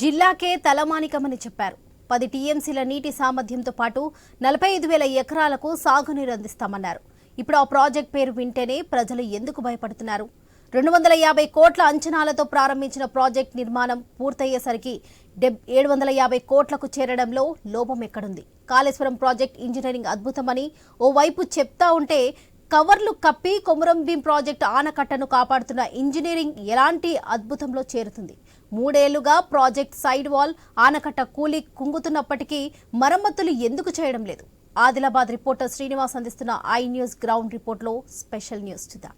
జిల్లాకే తలమానికమని చెప్పారు. పది టీఎంసీల నీటి సామర్థ్యంతో పాటు నలభై ఐదు వేల ఎకరాలకు సాగునీరు అందిస్తామన్నారు. ఇప్పుడు ఆ ప్రాజెక్ట్ పేరు వింటేనే ప్రజలు ఎందుకు భయపడుతున్నారు? రెండు వందల యాభై కోట్ల అంచనాలతో ప్రారంభించిన ప్రాజెక్ట్ నిర్మాణం పూర్తయ్యేసరికి డెబ్ ఏడు వందల యాభై కోట్లకు చేరడంలో లోపం ఎక్కడుంది? కాళేశ్వరం ప్రాజెక్ట్ ఇంజనీరింగ్ అద్భుతమని ఓవైపు చెప్తా ఉంటే కవర్లు కప్పి కొమురం భీం ప్రాజెక్టు ఆనకట్టను కాపాడుతున్న ఇంజనీరింగ్ ఎలాంటి అద్భుతంలో చేరుతుంది? మూడేళ్ళుగా ప్రాజెక్ట్ సైడ్ వాల్ ఆనకట్ట కూలి కుంగుతున్నప్పటికీ మరమ్మతులు ఎందుకు చేయడం లేదు? ఆదిలాబాద్ రిపోర్టర్ శ్రీనివాస్ అందిస్తున్న ఐ న్యూస్ గ్రౌండ్ రిపోర్ట్లో స్పెషల్ న్యూస్ చూద్దాం.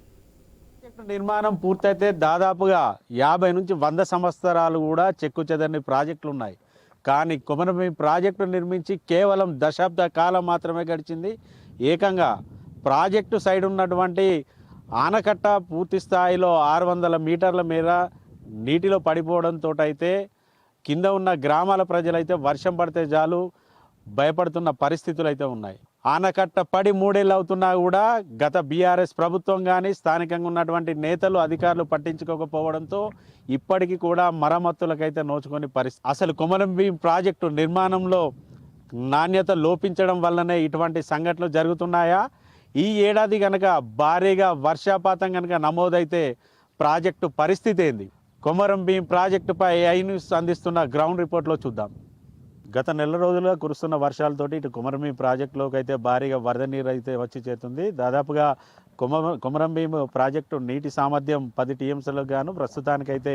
నిర్మాణం పూర్తయితే దాదాపుగా యాభై నుంచి వంద సంవత్సరాలు కూడా చెక్కు చెదరని ప్రాజెక్టులు ఉన్నాయి. కానీ కుమరమి ప్రాజెక్టు నిర్మించి కేవలం దశాబ్ద కాలం మాత్రమే గడిచింది. ఏకంగా ప్రాజెక్టు సైడ్ ఉన్నటువంటి ఆనకట్ట పూర్తి స్థాయిలో ఆరు వందల మీటర్ల మేర నీటిలో పడిపోవడంతో అయితే కింద ఉన్న గ్రామాల ప్రజలైతే వర్షం పడితే చాలు భయపడుతున్న పరిస్థితులు అయితే ఉన్నాయి. ఆనకట్ట పడి మూడేళ్ళు అవుతున్నా కూడా గత బీఆర్ఎస్ ప్రభుత్వం కానీ స్థానికంగా ఉన్నటువంటి నేతలు అధికారులు పట్టించుకోకపోవడంతో ఇప్పటికీ కూడా మరమ్మతులకైతే నోచుకొని పరిస్థితి అసలు కొమరం భీం ప్రాజెక్టు నిర్మాణంలో నాణ్యత లోపించడం వల్లనే ఇటువంటి సంఘటనలు జరుగుతున్నాయా? ఈ ఏడాది కనుక భారీగా వర్షాపాతం కనుక నమోదైతే ప్రాజెక్టు పరిస్థితి ఏంది? కొమరం భీం ప్రాజెక్టుపై ఐ న్యూస్ అందిస్తున్న గ్రౌండ్ రిపోర్ట్లో చూద్దాం. గత నెల రోజులుగా కురుస్తున్న వర్షాలతోటి ఇటు కుమరంభీ ప్రాజెక్టులోకి అయితే భారీగా వరద నీరు అయితే వచ్చి చేరుతుంది. దాదాపుగా కుమ కుమరంభీం ప్రాజెక్టు నీటి సామర్థ్యం పది టీఎంసీలకు గాను ప్రస్తుతానికైతే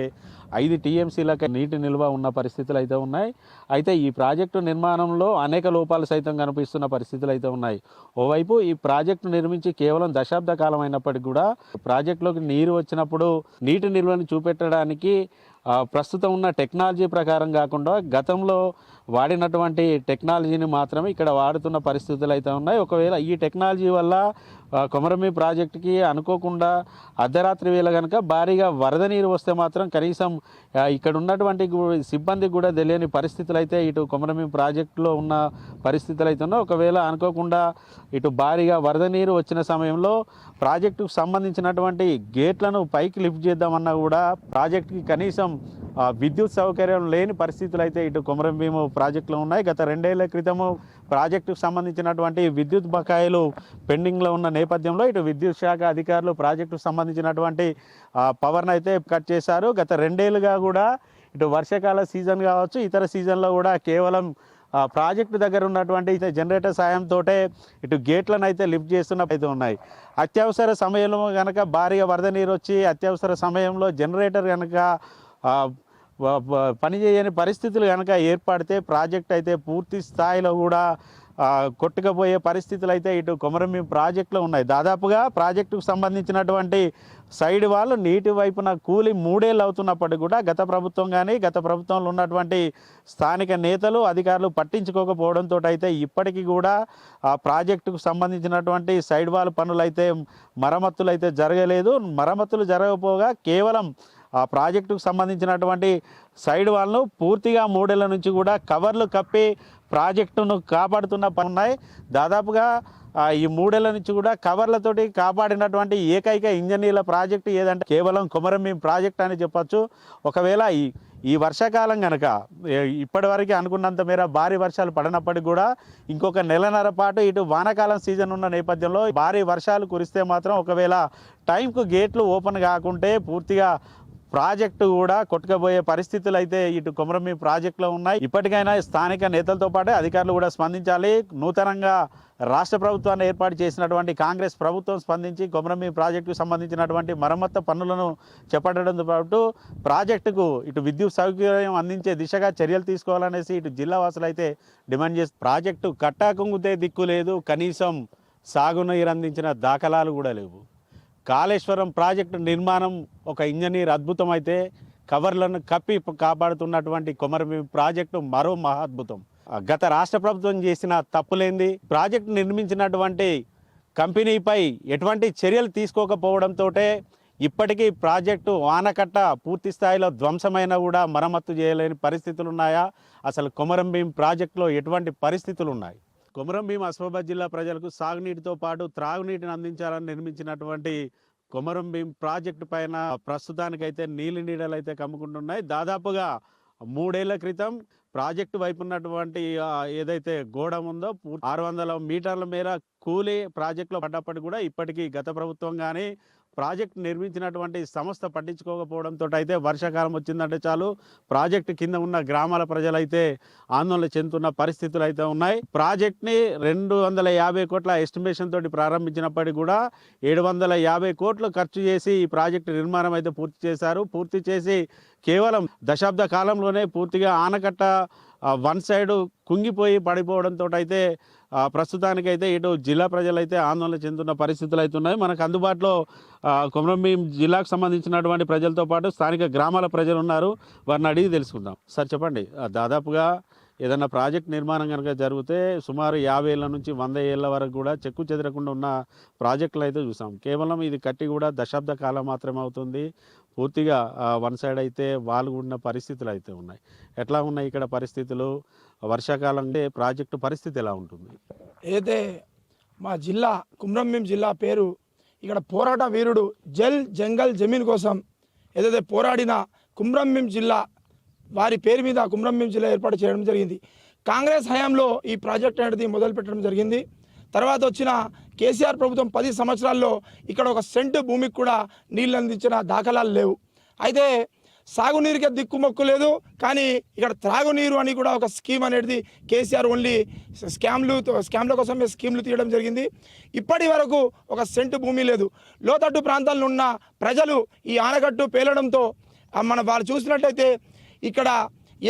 ఐదు టీఎంసీలకు నీటి నిల్వ ఉన్న పరిస్థితులు అయితే ఉన్నాయి. అయితే ఈ ప్రాజెక్టు నిర్మాణంలో అనేక లోపాలు సైతం కనిపిస్తున్న పరిస్థితులు అయితే ఉన్నాయి. ఓవైపు ఈ ప్రాజెక్టు నిర్మించి కేవలం దశాబ్ద కాలం అయినప్పటికీ కూడా ప్రాజెక్టులోకి నీరు వచ్చినప్పుడు నీటి నిల్వను చూపెట్టడానికి ప్రస్తుతం ఉన్న టెక్నాలజీ ప్రకారం కాకుండా గతంలో వాడినటువంటి టెక్నాలజీని మాత్రమే ఇక్కడ వాడుతున్న పరిస్థితులు అయితే ఉన్నాయి. ఒకవేళ ఈ టెక్నాలజీ వల్ల కొమరమి ప్రాజెక్టుకి అనుకోకుండా అర్ధరాత్రి వేళ కనుక భారీగా వరద నీరు వస్తే మాత్రం కనీసం ఇక్కడ ఉన్నటువంటి సిబ్బందికి కూడా తెలియని పరిస్థితులు అయితే ఇటు కొమరమి ప్రాజెక్టులో ఉన్న పరిస్థితులు అయితే ఒకవేళ అనుకోకుండా ఇటు భారీగా వరద నీరు వచ్చిన సమయంలో ప్రాజెక్టుకు సంబంధించినటువంటి గేట్లను పైకి లిఫ్ట్ చేద్దామన్నా కూడా ప్రాజెక్టుకి కనీసం విద్యుత్ సౌకర్యం లేని పరిస్థితులు అయితే ఇటు కొమరం భీము ప్రాజెక్టులో ఉన్నాయి. గత రెండేళ్ళ క్రితము ప్రాజెక్టుకు సంబంధించినటువంటి విద్యుత్ బకాయిలు పెండింగ్లో ఉన్న నేపథ్యంలో ఇటు విద్యుత్ శాఖ అధికారులు ప్రాజెక్టుకు సంబంధించినటువంటి పవర్ను అయితే కట్ చేశారు. గత రెండేళ్ళుగా కూడా ఇటు వర్షాకాల సీజన్ కావచ్చు ఇతర సీజన్లో కూడా కేవలం ప్రాజెక్టు దగ్గర ఉన్నటువంటి జనరేటర్ సాయంతో ఇటు గేట్లను అయితే లిఫ్ట్ చేస్తున్న అయితే ఉన్నాయి. అత్యవసర సమయంలో కనుక భారీగా వరద నీరు వచ్చి అత్యవసర సమయంలో జనరేటర్ కనుక పనిచేయని పరిస్థితులు కనుక ఏర్పడితే ప్రాజెక్ట్ అయితే పూర్తి స్థాయిలో కూడా కొట్టుకపోయే కొట్టుకుపోయే పరిస్థితులు అయితే ఇటు కొమరమి ప్రాజెక్టులో ఉన్నాయి. దాదాపుగా ప్రాజెక్టుకు సంబంధించినటువంటి సైడ్ వాళ్ళు నీటి వైపున కూలి మూడేళ్ళు అవుతున్నప్పటికీ కూడా గత ప్రభుత్వం కానీ గత ప్రభుత్వంలో ఉన్నటువంటి స్థానిక నేతలు అధికారులు పట్టించుకోకపోవడంతో అయితే ఇప్పటికీ కూడా ఆ ప్రాజెక్టుకు సంబంధించినటువంటి సైడ్ వాల్ పనులు అయితే మరమ్మతులు అయితే జరగలేదు. మరమ్మతులు జరగకపోగా కేవలం ఆ ప్రాజెక్టుకు సంబంధించినటువంటి సైడ్ వాళ్ళను పూర్తిగా మూడేళ్ళ నుంచి కూడా కవర్లు కప్పి ప్రాజెక్టును కాపాడుతున్న పని ఉన్నాయి. దాదాపుగా ఈ మూడేళ్ళ నుంచి కూడా కవర్లతోటి కాపాడినటువంటి ఏకైక ఇంజనీర్ల ప్రాజెక్టు ఏదంటే కేవలం కొమరంభీం ప్రాజెక్ట్ అని చెప్పొచ్చు. ఒకవేళ ఈ ఈ వర్షాకాలం కనుక ఇప్పటివరకు అనుకున్నంత మేర భారీ వర్షాలు పడినప్పటికీ కూడా ఇంకొక నెలన్నర పాటు ఇటు వానాకాలం సీజన్ ఉన్న నేపథ్యంలో భారీ వర్షాలు కురిస్తే మాత్రం ఒకవేళ టైంకు గేట్లు ఓపెన్ కాకుంటే పూర్తిగా ప్రాజెక్టు కూడా కొట్టుకుపోయే పరిస్థితులు అయితే ఇటు కొమరమి ప్రాజెక్టులో ఉన్నాయి. ఇప్పటికైనా స్థానిక నేతలతో పాటు అధికారులు కూడా స్పందించాలి. నూతనంగా రాష్ట్ర ప్రభుత్వాన్ని ఏర్పాటు చేసినటువంటి కాంగ్రెస్ ప్రభుత్వం స్పందించి కొమరమి ప్రాజెక్టుకు సంబంధించినటువంటి మరమ్మత్తు పనులను చేపట్టడంతో పాటు ప్రాజెక్టుకు ఇటు విద్యుత్ సౌకర్యం అందించే దిశగా చర్యలు తీసుకోవాలనేసి ఇటు జిల్లా వాసులు అయితే డిమాండ్ చేసి ప్రాజెక్టు కట్టాకుంగితే దిక్కు లేదు. కనీసం సాగునీరు అందించిన దాఖలాలు కూడా లేవు. కాళేశ్వరం ప్రాజెక్టు నిర్మాణం ఒక ఇంజనీర్ అద్భుతం అయితే కవర్లను కప్పి కాపాడుతున్నటువంటి కొమరభీం ప్రాజెక్టు మరో మహాద్భుతం. గత రాష్ట్ర ప్రభుత్వం చేసిన తప్పులేంది? ప్రాజెక్టు నిర్మించినటువంటి కంపెనీపై ఎటువంటి చర్యలు తీసుకోకపోవడంతో ఇప్పటికీ ప్రాజెక్టు ఆనకట్ట పూర్తి స్థాయిలో ధ్వంసమైన కూడా మరమ్మత్తు చేయలేని పరిస్థితులు ఉన్నాయా అసలు కొమరంభీం ప్రాజెక్టులో ఎటువంటి పరిస్థితులు ఉన్నాయి కొమరం భీం అస్మాబాద్ జిల్లా ప్రజలకు సాగునీటితో పాటు త్రాగునీటిని అందించాలని నిర్మించినటువంటి కొమరం భీం ప్రాజెక్టు పైన ప్రస్తుతానికైతే నీలి నీడలు అయితే కమ్ముకుంటున్నాయి. దాదాపుగా మూడేళ్ళ క్రితం ప్రాజెక్టు వైపు ఉన్నటువంటి ఏదైతే గోడ ఉందో ఆరు వందల మీటర్ల మేర కూలి ప్రాజెక్టులో పడ్డప్పటికి కూడా ఇప్పటికీ గత ప్రభుత్వం కానీ ప్రాజెక్ట్ నిర్మించినటువంటి సంస్థ పట్టించుకోకపోవడంతో అయితే వర్షాకాలం వచ్చిందంటే చాలు. ప్రాజెక్టు కింద ఉన్న గ్రామాల ప్రజలైతే ఆందోళన చెందుతున్న పరిస్థితులు అయితే ఉన్నాయి. ప్రాజెక్ట్ని రెండు వందల యాభై కోట్ల ఎస్టిమేషన్ తోటి ప్రారంభించినప్పటికీ కూడా ఏడు వందల యాభై కోట్లు ఖర్చు చేసి ఈ ప్రాజెక్టు నిర్మాణం అయితే పూర్తి చేశారు. పూర్తి చేసి కేవలం దశాబ్ద కాలంలోనే పూర్తిగా ఆనకట్ట వన్ సైడ్ కుంగిపోయి పడిపోవడంతో అయితే ప్రస్తుతానికైతే ఇటు జిల్లా ప్రజలైతే ఆందోళన చెందుతున్న పరిస్థితులు అయితే ఉన్నాయి. మనకు అందుబాటులో ఆ, కొమరంభీం జిల్లాకు సంబంధించినటువంటి ప్రజలతో పాటు స్థానిక గ్రామాల ప్రజలు ఉన్నారు. వారిని అడిగి తెలుసుకుందాం. సార్ చెప్పండి. దాదాపుగా ఏదైనా ప్రాజెక్ట్ నిర్మాణం కనుక జరిగితే సుమారు యాభై ఏళ్ళ నుంచి వంద ఏళ్ళ వరకు కూడా చెక్కు చెదరకుండా ఉన్న ప్రాజెక్టులు అయితే చూసాం. కేవలం ఇది కట్టి కూడా దశాబ్ద కాలం మాత్రమే అవుతుంది. పూర్తిగా వన్ సైడ్ అయితే వాళ్ళు ఉన్న పరిస్థితులు అయితే ఉన్నాయి. ఎట్లా ఉన్నాయి ఇక్కడ పరిస్థితులు? వర్షాకాలం అంటే ప్రాజెక్టు పరిస్థితి ఎలా ఉంటుంది? అయితే మా జిల్లా కుమ్రంభీం జిల్లా పేరు ఇక్కడ పోరాట వీరుడు జల్ జంగల్ జమీన్ కోసం ఏదైతే పోరాడిన కుమ్రంభీం జిల్లా వారి పేరు మీద కుమ్రంభీం జిల్లా ఏర్పాటు చేయడం జరిగింది. కాంగ్రెస్ హయాంలో ఈ ప్రాజెక్ట్ అనేది మొదలు పెట్టడం జరిగింది. తర్వాత వచ్చిన కేసీఆర్ ప్రభుత్వం పది సంవత్సరాల్లో ఇక్కడ ఒక సెంటు భూమికి కూడా నీళ్ళు అందించిన దాఖలాలు లేవు. అయితే సాగునీరుకే దిక్కుమొక్కు లేదు. కానీ ఇక్కడ త్రాగునీరు అని కూడా ఒక స్కీమ్ అనేది కేసీఆర్ ఓన్లీ స్కామ్లు స్కామ్ల కోసమే స్కీమ్లు తీయడం జరిగింది. ఇప్పటి వరకు ఒక సెంటు భూమి లేదు. లోతట్టు ప్రాంతాల్లో ఉన్న ప్రజలు ఈ ఆనకట్టు పేలడంతో మనం వాళ్ళు చూసినట్లయితే ఇక్కడ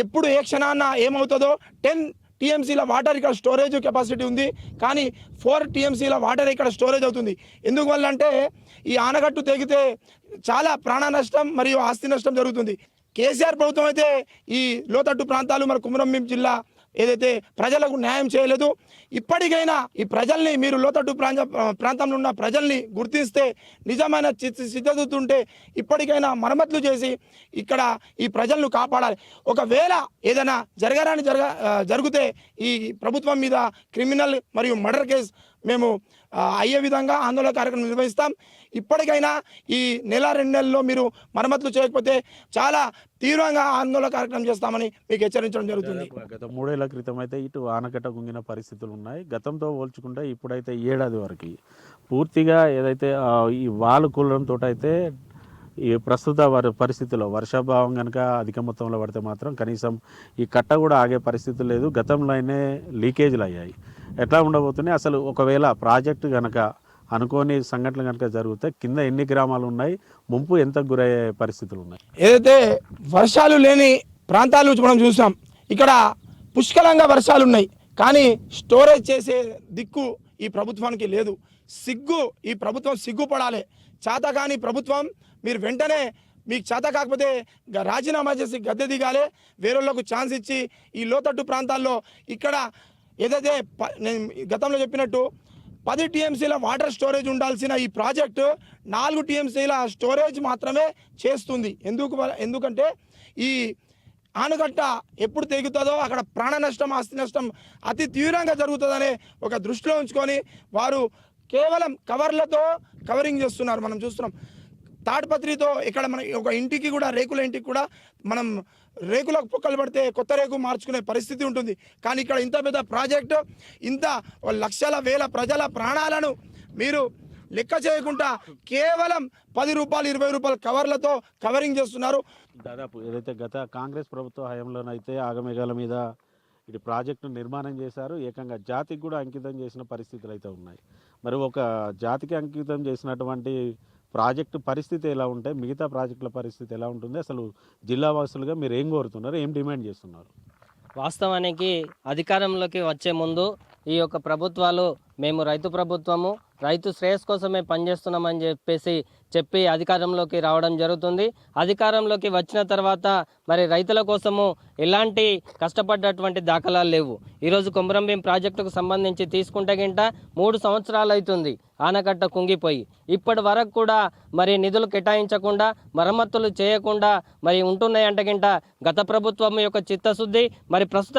ఎప్పుడు ఏ క్షణాన ఏమవుతుందో టెన్ టీఎంసీల వాటర్ ఇక్కడ స్టోరేజ్ కెపాసిటీ ఉంది. కానీ ఫోర్ టీఎంసీల వాటర్ ఇక్కడ స్టోరేజ్ అవుతుంది. ఎందుకు వల్ల అంటే ఈ ఆనకట్టు తెగితే చాలా ప్రాణ నష్టం మరియు ఆస్తి నష్టం జరుగుతుంది. కేసీఆర్ ప్రభుత్వం అయితే ఈ లోతట్టు ప్రాంతాలు మన కుమరంభీం జిల్లా ఏదైతే ప్రజలకు న్యాయం చేయలేదు ఇప్పటికైనా ఈ ప్రజల్ని మీరు లోతట్టు ప్రాంత ప్రాంతంలో ఉన్న ప్రజల్ని గుర్తిస్తే నిజమైన చిత్త ఉంటే ఇప్పటికైనా మరమ్మతులు చేసి ఇక్కడ ఈ ప్రజలను కాపాడాలి. ఒకవేళ ఏదైనా జరగరాని జరగ జరిగితే ఈ ప్రభుత్వం మీద క్రిమినల్ మరియు మర్డర్ కేసు మేము అయ్యే విధంగా ఆందోళన కార్యక్రమం నిర్వహిస్తాం. ఇప్పటికైనా ఈ నెల రెండు నెలల్లో మీరు మరమ్మతులు చేయకపోతే చాలా తీవ్రంగా ఆందోళన కార్యక్రమం చేస్తామని మీకు హెచ్చరించడం జరుగుతుంది. గత మూడేళ్ళ క్రితం అయితే ఇటు ఆనకట్ట గుంగిన పరిస్థితులు ఉన్నాయి. గతంతో పోల్చుకుంటే ఇప్పుడైతే ఏడాది వరకు పూర్తిగా ఏదైతే ఈ వాలు కూలడంతో అయితే ఈ ప్రస్తుత వారి పరిస్థితిలో వర్షాభావం కనుక అధిక మొత్తంలో పడితే మాత్రం కనీసం ఈ కట్ట కూడా ఆగే పరిస్థితి లేదు. గతంలోనే లీకేజీలు అయ్యాయి. ఎట్లా ఉండబోతున్నాయి? అసలు ఒకవేళ ప్రాజెక్టు కనుక అనుకోని సంఘటనలు కనుక జరిగితే కింద ఎన్ని గ్రామాలు ఉన్నాయి? ముంపు ఎంత గురయ్యే పరిస్థితులు ఉన్నాయి? ఏదైతే వర్షాలు లేని ప్రాంతాలు మనం చూసాం ఇక్కడ పుష్కలంగా వర్షాలు ఉన్నాయి. కానీ స్టోరేజ్ చేసే దిక్కు ఈ ప్రభుత్వానికి లేదు. సిగ్గు ఈ ప్రభుత్వం సిగ్గుపడాలి. చేత కాని ప్రభుత్వం మీరు వెంటనే మీకు చేత కాకపోతే గ- రాజీనామా చేసి గద్దె దిగాలి. వేరేళ్ళకు ఛాన్స్ ఇచ్చి ఈ లోతట్టు ప్రాంతాల్లో ఇక్కడ ఏదైతే ప- నేను గతంలో చెప్పినట్టు పది టీఎంసీల వాటర్ స్టోరేజ్ ఉండాల్సిన ఈ ప్రాజెక్టు నాలుగు టీఎంసీల స్టోరేజ్ మాత్రమే చేస్తుంది. ఎందుకు ఎందుకంటే ఈ ఆనకట్ట ఎప్పుడు తెగుతుందో అక్కడ ప్రాణ నష్టం ఆస్తి నష్టం అతి తీవ్రంగా జరుగుతుందనే ఒక దృష్టిలో ఉంచుకొని వారు కేవలం కవర్లతో కవరింగ్ చేస్తున్నారు. మనం చూస్తున్నాం తాడ్పత్రితో ఇక్కడ మన ఒక ఇంటికి కూడా రేకుల ఇంటికి కూడా మనం రేకులకు పొక్కలు పడితే కొత్త రేకు మార్చుకునే పరిస్థితి ఉంటుంది. కానీ ఇక్కడ ఇంత పెద్ద ప్రాజెక్టు ఇంత లక్షల వేల ప్రజల ప్రాణాలను మీరు లెక్క చేయకుండా కేవలం పది రూపాయలు ఇరవై రూపాయల కవర్లతో కవరింగ్ చేస్తున్నారు. దాదాపు ఏదైతే గత కాంగ్రెస్ ప్రభుత్వ హయాంలోనైతే ఆగమేఘాల మీద ఇటు ప్రాజెక్టును నిర్మాణం చేశారు. ఏకంగా జాతికి కూడా అంకితం చేసిన పరిస్థితులు అయితే ఉన్నాయి. మరి ఒక జాతికి అంకితం చేసినటువంటి ప్రాజెక్టు పరిస్థితి ఎలా ఉంటాయి మిగతా ప్రాజెక్టుల పరిస్థితి ఎలా ఉంటుంది అసలు జిల్లా వాసులుగా మీరు ఏం కోరుతున్నారు ఏం డిమాండ్ చేస్తున్నారు? వాస్తవానికి అధికారంలోకి వచ్చే ముందు ఈ యొక్క ప్రభుత్వాలు మేము రైతు ప్రభుత్వము రైతు శ్రేయస్ కోసమే పనిచేస్తున్నామని చెప్పేసి చెప్పి అధికారంలోకి రావడం జరుగుతుంది. అధికారంలోకి వచ్చిన తర్వాత మరి రైతుల కోసము ఎలాంటి కష్టపడ్డటువంటి దాఖలాలు లేవు. ఈరోజు కొమరంభీం ప్రాజెక్టుకు సంబంధించి తీసుకుంటే గింట మూడు సంవత్సరాలు అవుతుంది ఆనకట్ట కుంగిపోయి. ఇప్పటి వరకు కూడా మరి నిధులు కేటాయించకుండా మరమ్మతులు చేయకుండా మరి ఉంటున్నాయంటే గింట గత ప్రభుత్వం యొక్క చిత్తశుద్ధి మరి ప్రస్తుత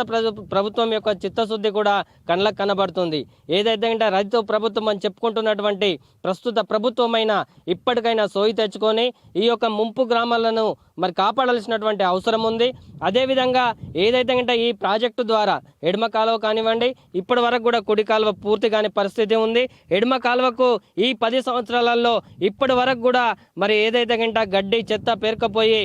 ప్రభుత్వం యొక్క చిత్తశుద్ధి కూడా కళ్ళకు కనబడుతుంది. ఏదైతే గింట రైతు ప్రభుత్వం అని చెప్పుకుంటున్నటువంటి ప్రస్తుత ప్రభుత్వమైన ఇప్పటికైనా సోయి తెచ్చుకొని ఈ యొక్క ముంపు గ్రామాలను మరి కాపాడాల్సినటువంటి అవసరం ఉంది. అదేవిధంగా ఏదైతే అంటే ఈ ప్రాజెక్టు ద్వారా ఎడమ కాలువ కానివ్వండి ఇప్పటి వరకు కూడా కుడి కాలువ పూర్తి కాని పరిస్థితి ఉంది. ఎడమ కాలువకు ఈ పది సంవత్సరాలలో ఇప్పటి వరకు కూడా మరి ఏదైతే గంట గడ్డి చెత్త పేరుకపోయి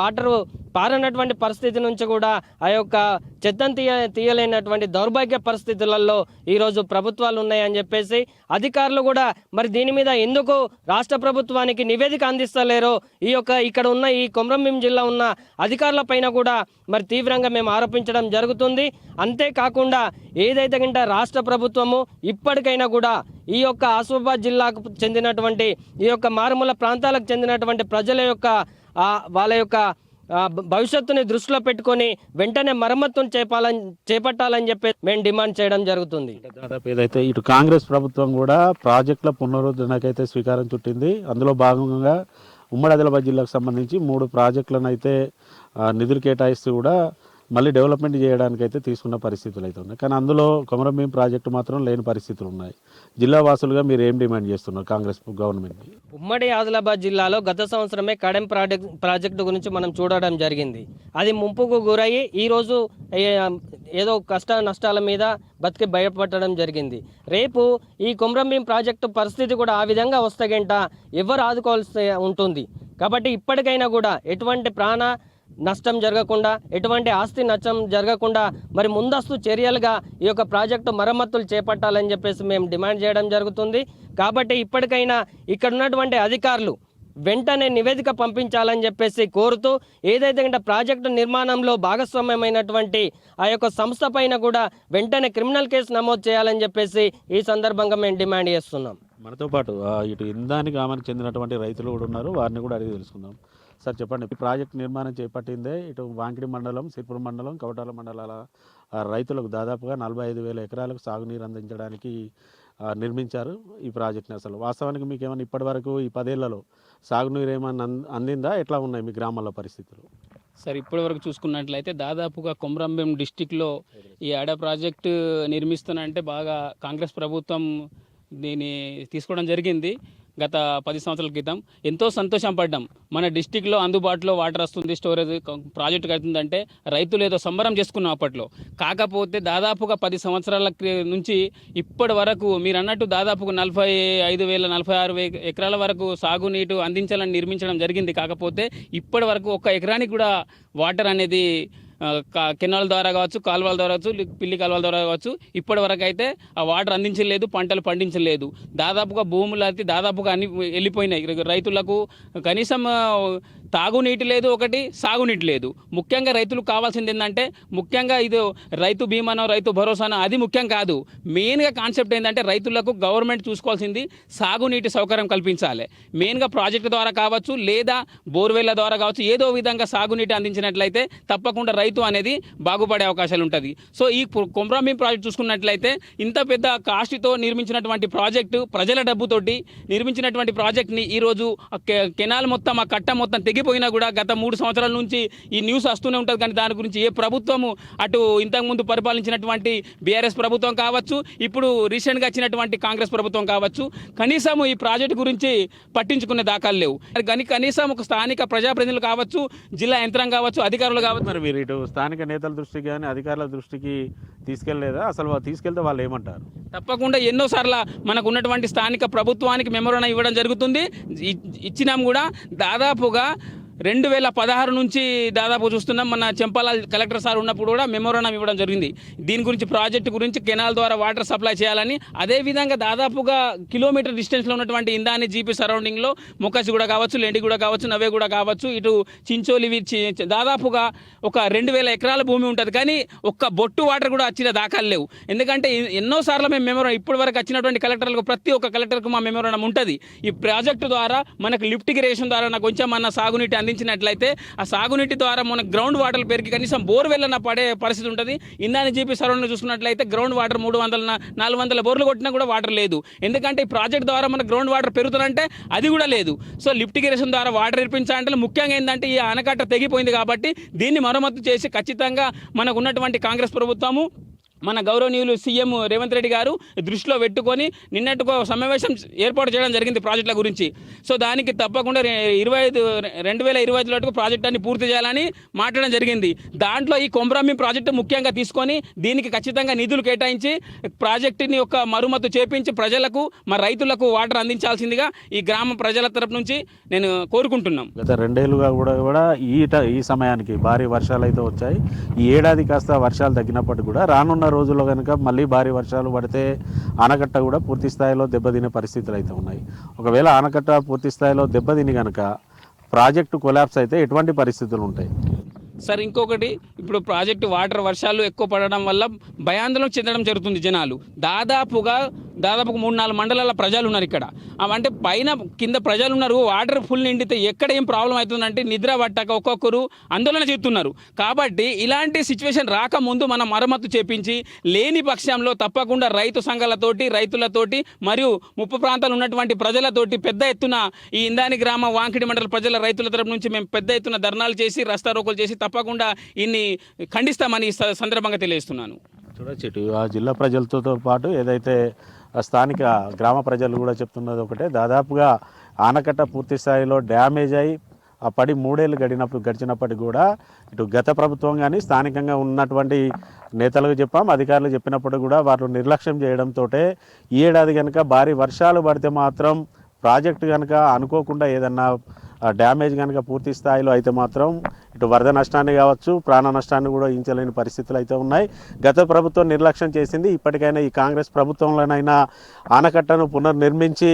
వాటరు పారనటువంటి పరిస్థితి నుంచి కూడా ఆ యొక్క చెత్తను తీయ తీయలేనటువంటి దౌర్భాగ్య పరిస్థితులలో ఈరోజు ప్రభుత్వాలు ఉన్నాయని చెప్పేసి అధికారులు కూడా మరి దీని మీద ఎందుకు రాష్ట్ర ప్రభుత్వానికి నివేదిక అందిస్తలేరో? ఈ యొక్క ఇక్కడ ఉన్న ఈ కొమరంభీం జిల్లా ఉన్న అధికారుల పైన కూడా మరి తీవ్రంగా మేము ఆరోపించడం జరుగుతుంది. అంతేకాకుండా ఏదైతే గంట రాష్ట్ర ప్రభుత్వము ఇప్పటికైనా కూడా ఈ యొక్క ఆసిఫాబాద్ జిల్లాకు చెందినటువంటి ఈ యొక్క మారుమూల ప్రాంతాలకు చెందినటువంటి ప్రజల యొక్క వాళ్ళ యొక్క భవిష్యత్తుని దృష్టిలో పెట్టుకొని వెంటనే మరమ్మతును చేపాలని చేపట్టాలని చెప్పి మేము డిమాండ్ చేయడం జరుగుతుంది. దాదాపు ఏదైతే ఇటు కాంగ్రెస్ ప్రభుత్వం కూడా ప్రాజెక్టుల పునరుద్ధరణకైతే స్వీకారం చుట్టింది. అందులో భాగంగా ఉమ్మడి ఆదిలాబాద్ జిల్లాకు సంబంధించి మూడు ప్రాజెక్టులను అయితే నిధులు కేటాయిస్తూ కూడా మళ్ళీ డెవలప్మెంట్ చేయడానికి అయితే తీసుకున్న పరిస్థితులు అయితే ఉన్నాయి. కానీ అందులో కొమరంభీం ప్రాజెక్టు మాత్రం లేని పరిస్థితులు ఉన్నాయి. జిల్లా వాసులుగా మీరు ఏం డిమాండ్ చేస్తున్నారు కాంగ్రెస్ గవర్నమెంట్ ఉమ్మడి ఆదిలాబాద్ జిల్లాలో గత సంవత్సరమే కడెం ప్రాజెక్ట్ ప్రాజెక్టు గురించి మనం చూడడం జరిగింది. అది ముంపుకు గురయ్యి ఈరోజు ఏదో కష్ట నష్టాల మీద బతికి బయటపడడం జరిగింది. రేపు ఈ కొమరంభీం ప్రాజెక్టు పరిస్థితి కూడా ఆ విధంగా వస్తే గంట ఎవరు ఆదుకోవాల్సి ఉంటుంది. కాబట్టి ఇప్పటికైనా కూడా ఎటువంటి ప్రాణ నష్టం జరగకుండా ఎటువంటి ఆస్తి నష్టం జరగకుండా మరి ముందస్తు చర్యలుగా ఈ యొక్క ప్రాజెక్టు మరమ్మతులు చేపట్టాలని చెప్పేసి మేము డిమాండ్ చేయడం జరుగుతుంది. కాబట్టి ఇప్పటికైనా ఇక్కడ ఉన్నటువంటి అధికారులు వెంటనే నివేదిక పంపించాలని చెప్పేసి కోరుతూ ఏదైతే అంటే ప్రాజెక్టు నిర్మాణంలో భాగస్వామ్యమైనటువంటి ఆ యొక్క సంస్థ పైన కూడా వెంటనే క్రిమినల్ కేసు నమోదు చేయాలని చెప్పేసి ఈ సందర్భంగా మేము డిమాండ్ చేస్తున్నాం. మనతో పాటు ఇటు ఇందానికి ఆమెకు చెందినటువంటి రైతులు కూడా ఉన్నారు. వారిని కూడా అడిగి తెలుసుకుందాం. సార్ చెప్పండి. ఈ ప్రాజెక్ట్ నిర్మాణం చేపట్టిందే ఇటు వాంకిడి మండలం సిర్పూర్ మండలం కవటాల మండలాల రైతులకు దాదాపుగా నలభై ఐదు వేల ఎకరాలకు సాగునీరు అందించడానికి నిర్మించారు ఈ ప్రాజెక్ట్ని అసలు. వాస్తవానికి మీకు ఏమైనా ఇప్పటివరకు ఈ పదేళ్ళలో సాగునీరు ఏమైనా అందిందా? ఎట్లా ఉన్నాయి మీ గ్రామాల్లో పరిస్థితులు? సార్ ఇప్పటి వరకు చూసుకున్నట్లయితే దాదాపుగా కొమరంభీం డిస్టిక్లో ఈ ఆడ ప్రాజెక్టు నిర్మిస్తున్నంటే బాగా కాంగ్రెస్ ప్రభుత్వం దీన్ని తీసుకోవడం జరిగింది. గత పది సంవత్సరాల క్రితం ఎంతో సంతోషం పడ్డాం. మన డిస్టిక్లో అందుబాటులో వాటర్ వస్తుంది స్టోరేజ్ ప్రాజెక్ట్ ప్రాజెక్టు కడుతుందంటే రైతులు ఏదో సంబరం చేసుకున్నాం అప్పట్లో. కాకపోతే దాదాపుగా పది సంవత్సరాల క్రి- నుంచి ఇప్పటి వరకు మీరు అన్నట్టు దాదాపుగా నలభై ఐదు వేల నలభై ఆరు ఎకరాల వరకు సాగునీటు అందించాలని నిర్మించడం జరిగింది. కాకపోతే ఇప్పటి వరకు ఒక్క ఎకరానికి కూడా వాటర్ అనేది కెనాల ద్వారా కావచ్చు కాలువల ద్వారా కావచ్చు పిల్లి కాలువల ద్వారా కావచ్చు ఇప్పటి వరకు అయితే ఆ వాటర్ అందించలేదు పంటలు పండించలేదు. దాదాపుగా భూములు అయితే దాదాపుగా అన్ని వెళ్ళిపోయినాయి. రైతులకు కనీసం తాగునీటి లేదు ఒకటి సాగునీటి లేదు. ముఖ్యంగా రైతులకు కావాల్సింది ఏంటంటే ముఖ్యంగా ఇది రైతు బీమానో రైతు భరోసానో అది ముఖ్యం కాదు. మెయిన్గా కాన్సెప్ట్ ఏంటంటే రైతులకు గవర్నమెంట్ చూసుకోవాల్సింది సాగునీటి సౌకర్యం కల్పించాలి. మెయిన్గా ప్రాజెక్టు ద్వారా కావచ్చు లేదా బోర్వెల్ల ద్వారా కావచ్చు ఏదో విధంగా సాగునీటి అందించినట్లయితే తప్పకుండా రైతు అనేది బాగుపడే అవకాశాలు ఉంటుంది. సో ఈ కొమరామీ ప్రాజెక్ట్ చూసుకున్నట్లయితే ఇంత పెద్ద కాస్ట్తో నిర్మించినటువంటి ప్రాజెక్టు ప్రజల డబ్బుతోటి నిర్మించినటువంటి ప్రాజెక్ట్ని ఈరోజు కె- కెనాల్ మొత్తం ఆ కట్ట మొత్తం తెగిపోయినా కూడా గత మూడు సంవత్సరాల నుంచి ఈ న్యూస్ వస్తూనే ఉంటుంది. కానీ దాని గురించి ఏ ప్రభుత్వము అటు ఇంతకుముందు పరిపాలించినటువంటి బీఆర్ఎస్ ప్రభుత్వం కావచ్చు ఇప్పుడు రీసెంట్గా వచ్చినటువంటి కాంగ్రెస్ ప్రభుత్వం కావచ్చు కనీసం ఈ ప్రాజెక్టు గురించి పట్టించుకునే దాఖలు లేవు. కానీ కనీసం ఒక స్థానిక ప్రజాప్రతినిధులు కావచ్చు జిల్లా యంత్రం కావచ్చు అధికారులు కావచ్చు. మరి మీరు ఇటు స్థానిక నేతల దృష్టికి కానీ అధికారుల దృష్టికి తీసుకెళ్ళలేదా అసలు తీసుకెళ్తే వాళ్ళు ఏమంటారు? తప్పకుండా ఎన్నోసార్లు మనకు ఉన్నటువంటి స్థానిక ప్రభుత్వానికి మెమోరాండం ఇవ్వడం జరుగుతుంది. ఇచ్చినాం కూడా దాదాపుగా రెండు వేల పదహారు నుంచి దాదాపు చూస్తున్నాం. మన చెంపాల కలెక్టర్ సార్ ఉన్నప్పుడు కూడా మెమోరాండం ఇవ్వడం జరిగింది. దీని గురించి ప్రాజెక్టు గురించి కెనాల్ ద్వారా వాటర్ సప్లై చేయాలని అదేవిధంగా దాదాపుగా కిలోమీటర్ డిస్టెన్స్లో ఉన్నటువంటి ఇందాని జీపీ సరౌండింగ్లో ముక్కసిగూడ కావచ్చు లెండి కూడా కావచ్చు నవేగూడ కావచ్చు ఇటు చించోలి దాదాపుగా ఒక రెండు వేల ఎకరాల భూమి ఉంటుంది. కానీ ఒక్క బొట్టు వాటర్ కూడా వచ్చిన దాఖలు లేవు. ఎందుకంటే ఎన్నోసార్లు మేము మెమోరం ఇప్పటి వరకు వచ్చినటువంటి కలెక్టర్లకు ప్రతి ఒక్క కలెక్టర్కు మా మెమోరాండం ఉంటుంది. ఈ ప్రాజెక్టు ద్వారా మనకు లిఫ్ట్ ఇరిగేషన్ ద్వారా నాకు కొంచెం మన సాగునీటి అందించినట్లయితే ఆ సాగునీటి ద్వారా మన గ్రౌండ్ వాటర్ పెరిగి కనీసం బోర్వెల్ అన్న పడే పరిస్థితి ఉంటుంది. ఇందాని జీపీ సరౌండ్ చూసుకున్నట్లయితే గ్రౌండ్ వాటర్ మూడు వందల నాలుగు వందల బోర్లు కొట్టినా కూడా వాటర్ లేదు. ఎందుకంటే ఈ ప్రాజెక్ట్ ద్వారా మన గ్రౌండ్ వాటర్ పెరుగుతుందంటే అది కూడా లేదు. సో లిఫ్ట్ ఇరిగేషన్ ద్వారా వాటర్ ఇప్పించాలంటే ముఖ్యంగా ఏంటంటే ఈ ఆనకట్ట తెగిపోయింది కాబట్టి దీన్ని మరమ్మతు చేసి ఖచ్చితంగా మనకు ఉన్నటువంటి కాంగ్రెస్ ప్రభుత్వము మన గౌరవనీయులు సీఎం రేవంత్ రెడ్డి గారు దృష్టిలో పెట్టుకొని నిన్నట్టుకో సమావేశం ఏర్పాటు చేయడం జరిగింది ప్రాజెక్టుల గురించి. సో దానికి తప్పకుండా ఇరవై ఐదు రెండు వేల ఇరవై ఐదు లోటుకు ప్రాజెక్టాన్ని పూర్తి చేయాలని మాట్లాడడం జరిగింది. దాంట్లో ఈ కొమరామి ప్రాజెక్టు ముఖ్యంగా తీసుకొని దీనికి ఖచ్చితంగా నిధులు కేటాయించి ప్రాజెక్టుని యొక్క మరుమత్తు చేపించి ప్రజలకు మా రైతులకు వాటర్ అందించాల్సిందిగా ఈ గ్రామ ప్రజల తరపు నుంచి నేను కోరుకుంటున్నాం. గత రెండేళ్ళుగా కూడా కూడా ఈ ఈ సమయానికి భారీ వర్షాలు అయితే వచ్చాయి. ఈ ఏడాది కాస్త వర్షాలు తగ్గినప్పటికీ కూడా రానున్న రోజుల్లో కనుక మళ్ళీ భారీ వర్షాలు పడితే ఆనకట్ట కూడా పూర్తి స్థాయిలో దెబ్బతినే పరిస్థితులు అయితే ఉన్నాయి. ఒకవేళ ఆనకట్ట పూర్తి స్థాయిలో దెబ్బతిని కనుక ప్రాజెక్టు కొలాప్స్ అయితే ఎటువంటి పరిస్థితులు ఉంటాయి? సార్ ఇంకొకటి ఇప్పుడు ప్రాజెక్టు వాటర్ వర్షాలు ఎక్కువ పడడం వల్ల భయాందోళన చెందడం జరుగుతుంది జనాలు. దాదాపుగా దాదాపుగా మూడు నాలుగు మండలాల ప్రజలు ఉన్నారు ఇక్కడ. అంటే పైన కింద ప్రజలు ఉన్నారు. వాటర్ ఫుల్ నిండితే ఎక్కడ ఏం ప్రాబ్లం అవుతుందంటే నిద్ర పట్టక ఒక్కొక్కరు ఆందోళన చెప్తున్నారు కాబట్టి ఇలాంటి సిచ్యువేషన్ రాకముందు మనం మరమ్మతు చేపించి లేని పక్షంలో తప్పకుండా రైతు సంఘాలతోటి రైతులతోటి మరియు ముప్పు ప్రాంతాలు ఉన్నటువంటి ప్రజలతోటి పెద్ద ఎత్తున ఈ ఇందాని గ్రామ వాంకిడి మండల ప్రజల రైతుల తరపు నుంచి మేము పెద్ద ఎత్తున ధర్నాలు చేసి రస్తారోకోలు చేసి తప్పకుండా ఇన్ని ఖండిస్తామని స- సందర్భంగా తెలియజేస్తున్నాను. చూడొచ్చు ఆ జిల్లా ప్రజలతో పాటు ఏదైతే స్థానిక గ్రామ ప్రజలు కూడా చెప్తున్నది ఒకటే దాదాపుగా ఆనకట్ట పూర్తి స్థాయిలో డ్యామేజ్ అయి ఆ పడి మూడేళ్ళు గడినప్పుడు గడిచినప్పటికీ కూడా ఇటు గత ప్రభుత్వం కానీ స్థానికంగా ఉన్నటువంటి నేతలకు చెప్పాం అధికారులు చెప్పినప్పుడు కూడా వాళ్ళు నిర్లక్ష్యం చేయడంతో ఈ ఏడాది కనుక భారీ వర్షాలు పడితే మాత్రం ప్రాజెక్టు కనుక అనుకోకుండా ఏదన్నా డ్యామేజ్ కనుక పూర్తి స్థాయిలో అయితే మాత్రం ఇటు వరద నష్టాన్ని కావచ్చు ప్రాణ నష్టాన్ని కూడా ఊహించలేని పరిస్థితులు అయితే ఉన్నాయి. గత ప్రభుత్వం నిర్లక్ష్యం చేసింది ఇప్పటికైనా ఈ కాంగ్రెస్ ప్రభుత్వంలోనైనా ఆనకట్టను పునర్నిర్మించి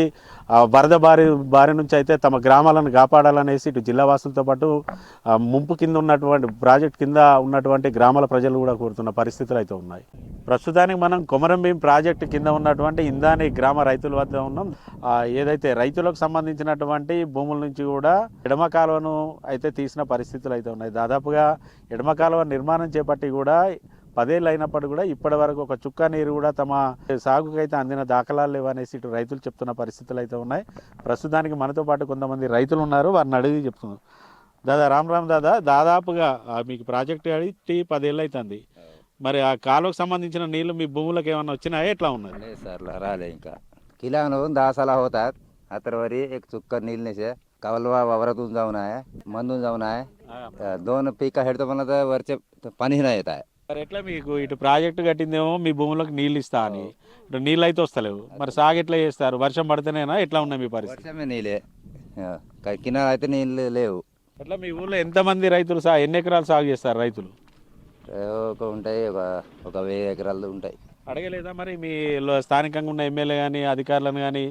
వరద బారి బారి నుంచి అయితే తమ గ్రామాలను కాపాడాలనేసి ఇటు జిల్లా వాసులతో పాటు ముంపు కింద ఉన్నటువంటి ప్రాజెక్ట్ కింద ఉన్నటువంటి గ్రామాల ప్రజలు కూడా కోరుతున్న పరిస్థితులు అయితే ఉన్నాయి. ప్రస్తుతానికి మనం కొమరంభీం ప్రాజెక్టు కింద ఉన్నటువంటి ఇందాని గ్రామ రైతుల వద్ద ఉన్నాం. ఏదైతే రైతులకు సంబంధించినటువంటి భూముల నుంచి కూడా ఎడమ కాలువను అయితే తీసిన పరిస్థితులు అయితే ఉన్నాయి దాదాపుగా ఎడమ కాలువ నిర్మాణం చేపట్టి కూడా పదేళ్ళు అయినప్పటికీ కూడా ఇప్పటి వరకు ఒక చుక్క నీరు కూడా తమ సాగుకైతే అందిన దాఖలాలు లేవనేసి ఇటు రైతులు చెప్తున్న పరిస్థితులు అయితే ఉన్నాయి ప్రస్తుతానికి మనతో పాటు కొంతమంది రైతులు ఉన్నారు వారిని అడిగి చెప్తున్నారు దాదా రామ్ రామ్ దాదా దాదాపుగా ఆ, మీకు ప్రాజెక్ట్ అడిగి పదేళ్ళు అవుతుంది మరి ఆ కాలువకు సంబంధించిన నీళ్లు మీ భూములకు ఏమన్నా వచ్చినాయా ఎట్లా ఉన్నది नहीं सर राहिले ఇంకా किलानो दहा साला होतात अतरवरी एक चुक्कर नीलने से कवलवा वावरातून जाऊन आहे मंदून जाऊन आहे अ, दोन पिका हेडतो म्हणलं तर वरचे पाणी नाही येत आहे మరి ఎట్లా మీకు ఇటు ప్రాజెక్టు కట్టిందేమో మీ భూములకు నీళ్ళు ఇస్తా అని ఇటు నీళ్ళు అయితే వస్తలేవు మరి సాగు ఎట్లా చేస్తారు వర్షం పడితేనేనా ఎట్లా ఉన్నాయి మీ పరిస్థితి వర్షమే నీళ్ళే ఆ, క- కినార అయితే నీళ్ళు లేవు ఎట్లా మీ ఊళ్ళో ఎంతమంది రైతులు సా ఎన్ని ఎకరాలు సాగు చేస్తారు రైతులు ఒక ఉంటాయి ఒక ఒక వెయ్యి ఎకరాలు ఉంటాయి అడగలేదా మరి మీ లో- స్థానికంగా ఉన్న ఎమ్మెల్యే కానీ అధికారులను కానీ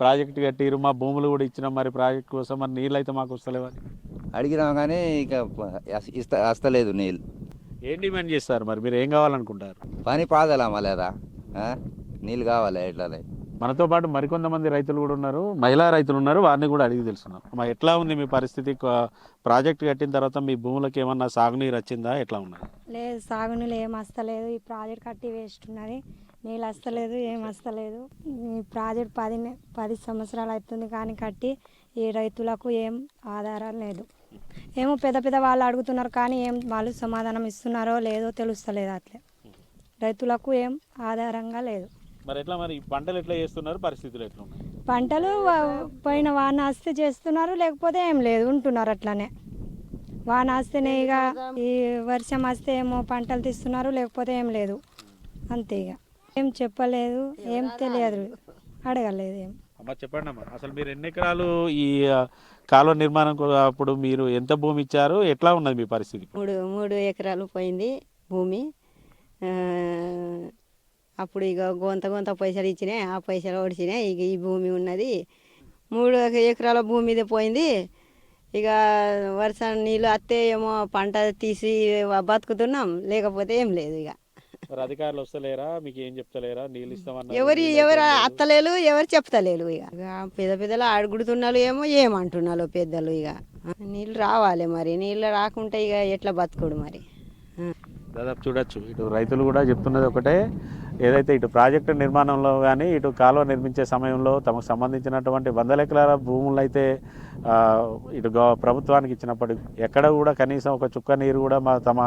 ప్రాజెక్టు కట్టిరు మా భూములు కూడా ఇచ్చినాం మరి ప్రాజెక్ట్ కోసం మరి నీళ్ళు అయితే మాకు వస్తలేవని అడిగినాం కానీ ఇక ఇస్త వస్తలేదు నీళ్ళు. ఏం డిమాండ్ చేస్తారు మరి? మీరు ఏం కావాలనుకుంటారు? పని పాదలా మళ్ళా నీళ్ళు కావాలి ఎట్లా మనతో పాటు మరికొంతమంది రైతులు కూడా ఉన్నారు. మహిళా రైతులు ఉన్నారు. వారిని కూడా అడిగి తెలుసుకున్నాం మా ఎట్లా ఉంది మీ పరిస్థితి? ప్రాజెక్ట్ కట్టిన తర్వాత మీ భూములకు ఏమన్నా సాగునీరు వచ్చిందా? ఎట్లా ఉన్నది? లేదు సాగునీళ్ళు ఏం వస్తలేదు ఈ ప్రాజెక్ట్ కట్టి వేస్ట్ ఉన్నది. నీళ్ళు వస్తలేదు ఏం వస్తలేదు ఈ ప్రాజెక్ట్ పది పది సంవత్సరాలు అవుతుంది కానీ కట్టి ఈ రైతులకు ఏం ఆధారం లేదు. ఏమో పెద్ద పెద్ద వాళ్ళు అడుగుతున్నారు కానీ ఏం వాళ్ళు సమాధానం ఇస్తున్నారో లేదో తెలుస్తలేదు అట్లే. రైతులకు ఏం ఆధారంగా లేదు. మరి ఎట్లా మరి? పంటలు ఎట్లా చేస్తున్నారు? పరిస్థితులు ఎట్లా ఉన్నాయి పంటలు పోయిన వాన వస్తే చేస్తున్నారు లేకపోతే ఏం లేదు ఉంటున్నారు అట్లానే. వాన వస్తేనే ఇక ఈ వర్షం వస్తే ఏమో పంటలు తీస్తున్నారు లేకపోతే ఏం లేదు. అంతే ఇక. ఏం చెప్పలేదు ఏం తెలియదు. అడగలేదు ఏం. అమ్మ చెప్పండి అమ్మ. అసలు మీరు ఎన్ని ఎకరాలు ఈ కాలువ నిర్మాణం అప్పుడు మీరు ఎంత భూమి ఇచ్చారు? ఎట్లా ఉన్నది మీ పరిస్థితి మూడు మూడు ఎకరాలు పోయింది భూమి. అప్పుడు ఇక గొంత గొంత పైసలు ఇచ్చినాయి. ఆ పైసలు ఓడిచినాయి. ఇక ఈ భూమి ఉన్నది. మూడు ఎకరాల భూమి మీద పోయింది. ఇక వర్షం నీళ్ళు అత్తే ఏమో పంట తీసి బతుకుతున్నాం. లేకపోతే ఏం లేదు ఇక మరి అధికారులు వస్తలేరా? మీకు ఏం చెప్తలేరా? నీళ్ళు ఇస్తామన్నారు ఎవరి ఎవరు. అత్తలేలు ఎవరు చెప్తలేరు ఇక. పెద్ద పెద్దలు అడుగుతున్నారు ఏమో ఏమంటున్నారు పెద్దలు ఇక. నీళ్ళు రావాలి మరి. నీళ్ళు రాకుంటే ఇక ఎట్లా బతుకుడు మరి. దాదాపు చూడొచ్చు. ఇటు రైతులు కూడా చెప్తున్నది ఒకటే ఏదైతే ఇటు ప్రాజెక్టు నిర్మాణంలో కానీ ఇటు కాలువ నిర్మించే సమయంలో తమకు సంబంధించినటువంటి వందల ఎకరాల భూములు అయితే ఇటు గవ ప్రభుత్వానికి ఇచ్చినప్పటికీ ఎక్కడ కూడా కనీసం ఒక చుక్క నీరు కూడా మా తమ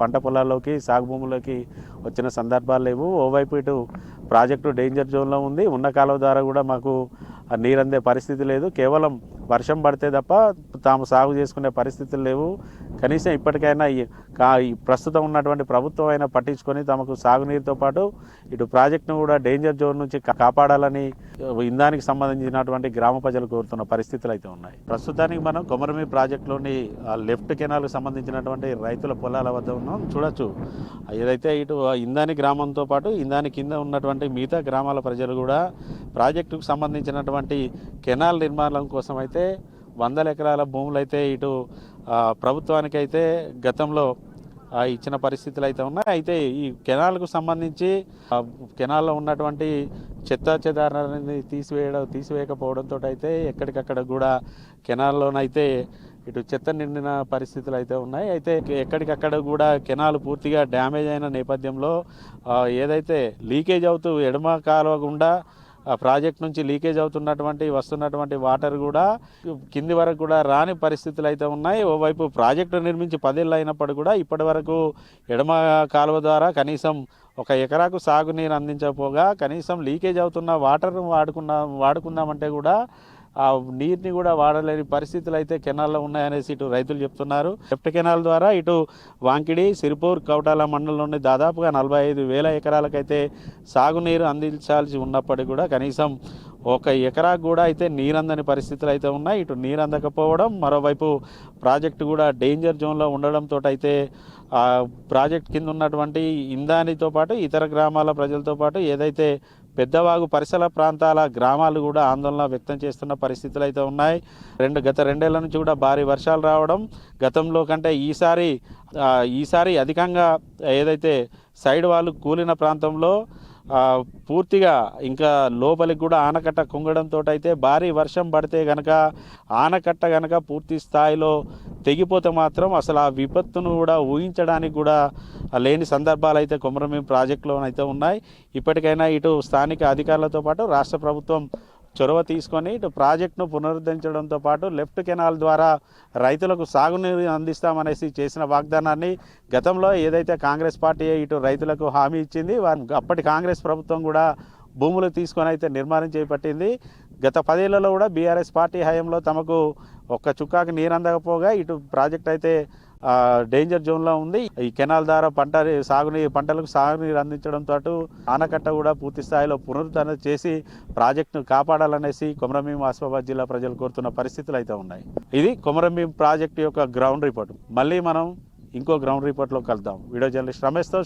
పంట పొలాల్లోకి సాగు భూముల్లోకి వచ్చిన సందర్భాలు లేవు. ఓవైపు ఇటు ప్రాజెక్టు డేంజర్ జోన్లో ఉంది. ఉన్న కాలువ ద్వారా కూడా మాకు నీరు అందే పరిస్థితి లేదు. కేవలం వర్షం పడితే తప్ప తాము సాగు చేసుకునే పరిస్థితులు లేవు. కనీసం ఇప్పటికైనా ఈ కా- ఈ ప్రస్తుతం ఉన్నటువంటి ప్రభుత్వం అయినా పట్టించుకొని తమకు సాగునీరుతో పాటు ఇటు ప్రాజెక్టును కూడా డేంజర్ జోన్ నుంచి కాపాడాలని ఇందానికి సంబంధించినటువంటి గ్రామ ప్రజలు కోరుతున్న పరిస్థితులు అయితే ఉన్నాయి. ప్రస్తుతానికి మనం కొమరమి ప్రాజెక్టులోని ఆ లెఫ్ట్ కెనాల్కు సంబంధించినటువంటి రైతుల పొలాల వద్ద ఉన్నాం. చూడొచ్చు. ఏదైతే ఇటు ఇందాని గ్రామంతో పాటు ఇందాని కింద ఉన్నటువంటి మిగతా గ్రామాల ప్రజలు కూడా ప్రాజెక్టుకు సంబంధించినటువంటి కెనాల్ నిర్మాణం కోసం అయితే వందల ఎకరాల భూములు అయితే ఇటు ప్రభుత్వానికి ప్రభుత్వానికైతే గతంలో ఇచ్చిన పరిస్థితులు అయితే ఉన్నాయి. అయితే ఈ కెనాల్కు సంబంధించి కెనాల్లో ఉన్నటువంటి చెత్త చెదారాన్ని తీసివేయడం తీసివేయకపోవడంతో అయితే ఎక్కడికక్కడ కూడా కెనాల్లోనైతే ఇటు చెత్త నిండిన పరిస్థితులు అయితే ఉన్నాయి. అయితే ఎక్కడికక్కడ కూడా కెనాల్ పూర్తిగా డ్యామేజ్ అయిన నేపథ్యంలో ఏదైతే లీకేజ్ అవుతూ ఎడమ కాలువ గుండా ప్రాజెక్ట్ నుంచి లీకేజ్ అవుతున్నటువంటి వస్తున్నటువంటి వాటర్ కూడా కింది వరకు కూడా రాని పరిస్థితులు అయితే ఉన్నాయి. ఓవైపు ప్రాజెక్టు నిర్మించి పదేళ్ళు అయినప్పటికీ కూడా ఇప్పటి వరకు ఎడమ కాలువ ద్వారా కనీసం ఒక ఎకరాకు సాగునీరు అందించకపోగా కనీసం లీకేజ్ అవుతున్న వాటర్ వాడుకున్నా వాడుకుందామంటే కూడా ఆ నీరుని కూడా వాడలేని పరిస్థితులు అయితే కెనాల్లో ఉన్నాయనేసి ఇటు రైతులు చెప్తున్నారు. లెఫ్ట్ కెనాల్ ద్వారా ఇటు వాంకిడి సిరిపూర్ కౌటాల మండలంలోని దాదాపుగా నలభై ఐదు వేల ఎకరాలకైతే సాగునీరు అందించాల్సి ఉన్నప్పటికీ కూడా కనీసం ఒక ఎకరా కూడా అయితే నీరు అందని పరిస్థితులు అయితే ఉన్నాయి. ఇటు నీరు అందకపోవడం మరోవైపు ప్రాజెక్టు కూడా డేంజర్ జోన్లో ఉండడంతో అయితే ఆ ప్రాజెక్ట్ కింద ఉన్నటువంటి ఇందానితో పాటు ఇతర గ్రామాల ప్రజలతో పాటు ఏదైతే పెద్దవాగు పరిసర ప్రాంతాల గ్రామాలు కూడా ఆందోళన వ్యక్తం చేస్తున్న పరిస్థితులు అయితే ఉన్నాయి. రెండు గత రెండేళ్ళ నుంచి కూడా భారీ వర్షాలు రావడం గతంలో కంటే ఈసారి ఈసారి అధికంగా ఏదైతే సైడ్ వాళ్ళు కూలిన ప్రాంతంలో పూర్తిగా ఇంకా లోపలికి కూడా ఆనకట్ట కుంగడంతో అయితే భారీ వర్షం పడితే గనక ఆనకట్ట గనక పూర్తి స్థాయిలో తెగిపోతే మాత్రం అసలు ఆ విపత్తును కూడా ఊహించడానికి కూడా లేని సందర్భాలు అయితే కొమరమీం ప్రాజెక్టులో అయితే ఉన్నాయి. ఇప్పటికైనా ఇటు స్థానిక అధికారులతో పాటు రాష్ట్ర ప్రభుత్వం చొరవ తీసుకొని ఇటు ప్రాజెక్టును పునరుద్ధరించడంతో పాటు లెఫ్ట్ కెనాల్ ద్వారా రైతులకు సాగునీరు అందిస్తామనేసి చేసిన వాగ్దానాన్ని గతంలో ఏదైతే కాంగ్రెస్ పార్టీ ఇటు రైతులకు హామీ ఇచ్చింది వారి అప్పటి కాంగ్రెస్ ప్రభుత్వం కూడా భూములు తీసుకొని అయితే నిర్మాణం చేపట్టింది. గత పదేళ్ళలో కూడా బీఆర్ఎస్ పార్టీ హయాంలో తమకు ఒక్క చుక్కాకి నీరు అందకపోగా ఇటు ప్రాజెక్ట్ అయితే డేంజర్ జోన్లో ఉంది. ఈ కెనాల్ ద్వారా పంట సాగునీరు పంటలకు సాగునీరు అందించడంతో ఆనకట్ట కూడా పూర్తి స్థాయిలో పునరుద్ధరణ చేసి ప్రాజెక్టును కాపాడాలనేసి కొమరంభీం ఆసిఫాబాద్ జిల్లా ప్రజలు కోరుతున్న పరిస్థితులు అయితే ఉన్నాయి. ఇది కొమరంభీం ప్రాజెక్టు యొక్క గ్రౌండ్ రిపోర్ట్. మళ్ళీ మనం ఇంకో గ్రౌండ్ రిపోర్ట్లో కలుద్దాం. Video journalist రమేష్తో